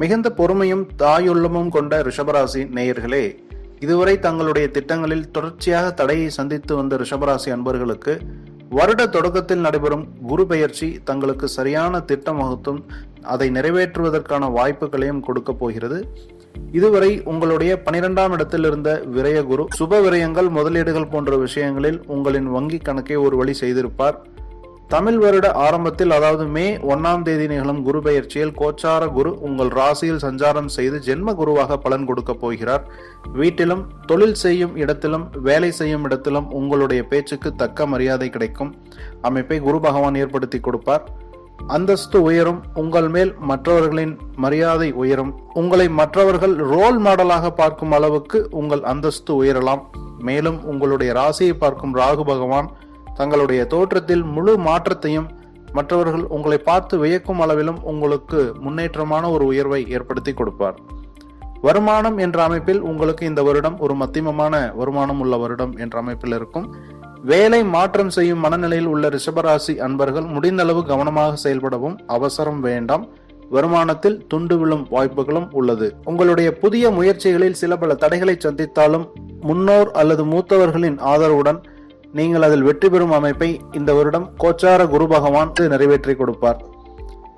மிகுந்த பொறுமையும் தாயுள்ளமும் கொண்ட ரிஷபராசி நேயர்களே இதுவரை தங்களுடைய திட்டங்களில் தொடர்ச்சியாக தடையை சந்தித்து வந்த ரிஷபராசி அன்பர்களுக்கு வருட தொடக்கத்தில் நடைபெறும் குரு பெயர்ச்சி தங்களுக்கு சரியான திட்டம் வகுத்தும் அதை நிறைவேற்றுவதற்கான வாய்ப்புகளையும் கொடுக்க போகிறது. இதுவரை உங்களுடைய பனிரெண்டாம் இடத்தில் இருந்த விரய குரு சுப விரயங்கள் முதலீடுகள் போன்ற விஷயங்களில் உங்களின் வங்கி கணக்கை ஒரு வழி செய்திருப்பார். தமிழ் வருட ஆரம்பத்தில் அதாவது மே ஒன்னாம் தேதி நிகழும் குரு பெயர்ச்சியில் கோச்சார குரு உங்கள் ராசியில் சஞ்சாரம் செய்து ஜென்ம குருவாக பலன் கொடுக்க போகிறார். வீட்டிலும் தொழில் செய்யும் இடத்திலும் வேலை செய்யும் இடத்திலும் உங்களுடைய பேச்சுக்கு தக்க மரியாதை கிடைக்கும். அமைப்பை குரு பகவான் ஏற்படுத்தி கொடுப்பார். அந்தஸ்து உயரும் உங்கள் மேல் மற்றவர்களின் மரியாதை உயரும். உங்களை மற்றவர்கள் ரோல் மாடலாக பார்க்கும் அளவுக்கு உங்கள் அந்தஸ்து உயரலாம். மேலும் உங்களுடைய ராசியை பார்க்கும் ராகு பகவான் தங்களுடைய தோற்றத்தில் முழு மாற்றத்தையும் மற்றவர்கள் உங்களை பார்த்து வியக்கும் அளவிலும் உங்களுக்கு முன்னேற்றமான ஒரு உயர்வை ஏற்படுத்தி கொடுப்பார். வருமானம் என்ற அமைப்பில் உங்களுக்கு இந்த வருடம் ஒரு மத்தியமமான வருமானம் உள்ள வருடம் என்ற அமைப்பில் இருக்கும். வேலை மாற்றம் செய்யும் மனநிலையில் உள்ள ரிஷபராசி அன்பர்கள் முடிந்தளவு கவனமாக செயல்படவும் அவசரம் வேண்டாம். வருமானத்தில் துண்டு விழும் வாய்ப்புகளும் உள்ளது. உங்களுடைய புதிய முயற்சிகளில் சில பல தடைகளை சந்தித்தாலும் முன்னோர் அல்லது மூத்தவர்களின் ஆதரவுடன் நீங்கள் அதில் வெற்றி பெறும் அமைப்பை இந்த வருடம் கோச்சார குரு பகவான் நிறைவேற்றி கொடுப்பார்.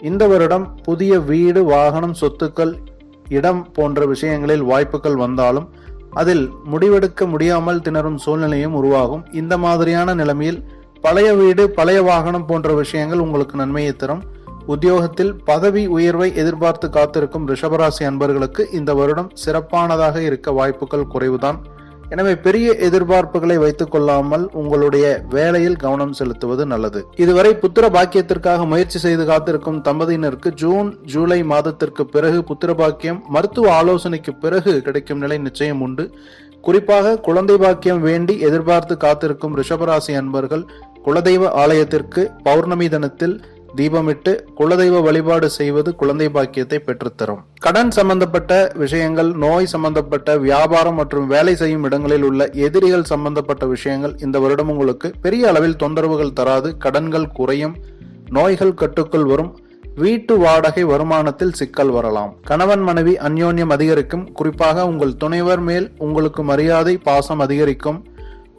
இந்த வருடம் புதிய வீடு வாகனம் சொத்துக்கள் இடம் போன்ற விஷயங்களில் வாய்ப்புகள் வந்தாலும் அதில் முடிவெடுக்க முடியாமல் திணறும் சூழ்நிலையும் உருவாகும். இந்த மாதிரியான நிலைமையில் பழைய வீடு பழைய வாகனம் போன்ற விஷயங்கள் உங்களுக்கு நன்மையை தரும். உத்தியோகத்தில் பதவி உயர்வை எதிர்பார்த்து காத்திருக்கும் ரிஷபராசி அன்பர்களுக்கு இந்த வருடம் சிறப்பானதாக இருக்க வாய்ப்புகள் குறைவுதான். எனவே பெரிய எதிர்பார்ப்புகளை வைத்துக் கொள்ளாமல் உங்களுடைய வேலையில் கவனம் செலுத்துவது நல்லது. இதுவரை புத்திர பாக்கியத்திற்காக முயற்சி செய்து காத்திருக்கும் தம்பதியினருக்கு ஜூன் ஜூலை மாதத்திற்கு பிறகு புத்திர பாக்கியம் மருத்துவ ஆலோசனைக்கு பிறகு கிடைக்கும் நிலை நிச்சயம் உண்டு. குறிப்பாக குழந்தை பாக்கியம் வேண்டி எதிர்பார்த்து காத்திருக்கும் ரிஷபராசி அன்பர்கள் குலதெய்வ ஆலயத்திற்கு பௌர்ணமி தினத்தில் தீபமிட்டு குலதெய்வ வழிபாடு செய்வது குழந்தை பாக்கியத்தை பெற்றுத்தரும். கடன் சம்பந்தப்பட்ட விஷயங்கள் நோய் சம்பந்தப்பட்ட வியாபாரம் மற்றும் வேலை செய்யும் இடங்களில் உள்ள எதிரிகள் சம்பந்தப்பட்ட விஷயங்கள் இந்த வருடம் உங்களுக்கு பெரிய அளவில் தொந்தரவுகள் தராது. கடன்கள் குறையும் நோய்கள் கட்டுக்குள் வரும் வீட்டு வாடகை வருமானத்தில் சிக்கல் வரலாம். கணவன் மனைவி அந்யோன்யம் அதிகரிக்கும். குறிப்பாக உங்கள் துணைவர் மேல் உங்களுக்கு மரியாதை பாசம் அதிகரிக்கும்.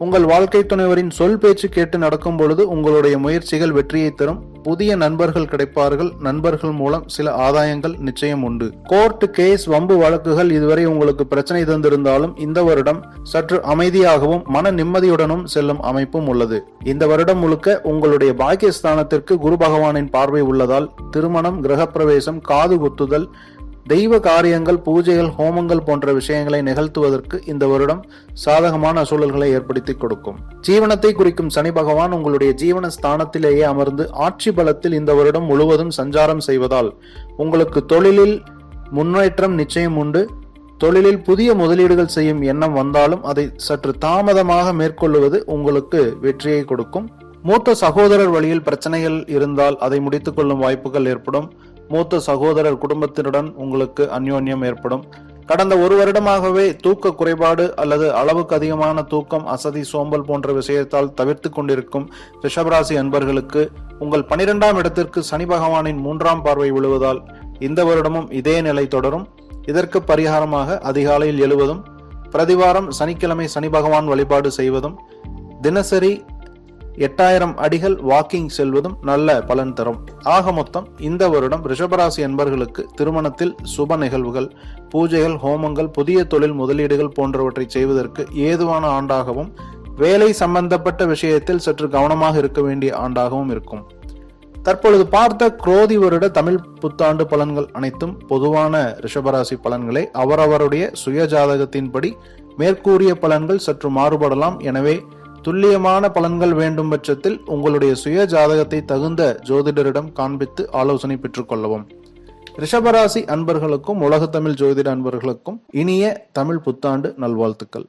உங்கள் வாழ்க்கை துணைவரின் சொல் பேச்சு கேட்டு நடக்கும் பொழுது உங்களுடைய முயற்சிகள் வெற்றியை தரும். புதிய நண்பர்கள் கிடைப்பார்கள். நண்பர்கள் மூலம் சில ஆதாயங்கள் நிச்சயம் உண்டு. கோர்ட் கேஸ் வம்பு வழக்குகள் இதுவரை உங்களுக்கு பிரச்சனை தந்திருந்தாலும் இந்த வருடம் சற்று அமைதியாகவும் மன நிம்மதியுடனும் செல்லும் அமைப்பும் உள்ளது. இந்த வருடம் முழுக்க உங்களுடைய பாக்கியஸ்தானத்திற்கு குரு பகவானின் பார்வை உள்ளதால் திருமணம் கிரகப்பிரவேசம் காது குத்துதல் தெய்வ காரியங்கள் பூஜைகள் ஹோமங்கள் போன்ற விஷயங்களை நிகழ்த்துவதற்கு இந்த வருடம் சாதகமான சூழல்களை ஏற்படுத்தி கொடுக்கும். ஜீவனத்தை குறிக்கும் சனி பகவான் உங்களுடைய ஜீவன ஸ்தானத்திலேயே அமர்ந்து ஆட்சி பலத்தில் இந்த வருடம் முழுவதும் சஞ்சாரம் செய்வதால் உங்களுக்கு தொழிலில் முன்னேற்றம் நிச்சயம் உண்டு. தொழிலில் புதிய முதலீடுகள் செய்யும் எண்ணம் வந்தாலும் அதை சற்று தாமதமாக மேற்கொள்வது உங்களுக்கு வெற்றியை கொடுக்கும். மூத்த சகோதரர் வழியில் பிரச்சனைகள் இருந்தால் அதை முடித்துக் கொள்ளும் வாய்ப்புகள் ஏற்படும். மூத்த சகோதரர் குடும்பத்தினுடன் உங்களுக்கு அந்யோன்யம் ஏற்படும். கடந்த ஒரு வருடமாகவே தூக்க குறைபாடு அல்லது அளவுக்கு அதிகமான தூக்கம் அசதி சோம்பல் போன்ற விஷயத்தால் தவிர்த்து கொண்டிருக்கும் ரிஷபராசி அன்பர்களுக்கு உங்கள் பனிரெண்டாம் இடத்திற்கு சனி பகவானின் மூன்றாம் பார்வை விழுவதால் இந்த வருடமும் இதே நிலை தொடரும். இதற்கு பரிகாரமாக அதிகாலையில் எழுவதும் பிரதிவாரம் சனிக்கிழமை சனி பகவான் வழிபாடு செய்வதும் தினசரி எட்டாயிரம் அடிகள் வாக்கிங் செல்வதும் நல்ல பலன் தரும். ஆக மொத்தம் இந்த வருடம் ரிஷபராசி என்பர்களுக்கு திருமணத்தில் சுப நிகழ்வுகள் பூஜைகள் ஹோமங்கள் புதிய தொழில் முதலீடுகள் போன்றவற்றை செய்வதற்கு ஏதுவான ஆண்டாகவும் வேலை சம்பந்தப்பட்ட விஷயத்தில் சற்று கவனமாக இருக்க வேண்டிய ஆண்டாகவும் இருக்கும். தற்பொழுது பார்த்த குரோதி வருட தமிழ் புத்தாண்டு பலன்கள் அனைத்தும் பொதுவான ரிஷபராசி பலன்களை. அவரவருடைய சுய ஜாதகத்தின்படி மேற்கூறிய பலன்கள் சற்று மாறுபடலாம். எனவே துல்லியமான பலன்கள் வேண்டும் பட்சத்தில் உங்களுடைய சுய ஜாதகத்தை தகுந்த ஜோதிடரிடம் காண்பித்து ஆலோசனை பெற்றுக்கொள்ளவும் ரிஷபராசி அன்பர்களுக்கும் உலகத்தமிழ் தமிழ் ஜோதிட அன்பர்களுக்கும் இனிய தமிழ் புத்தாண்டு நல்வாழ்த்துக்கள்.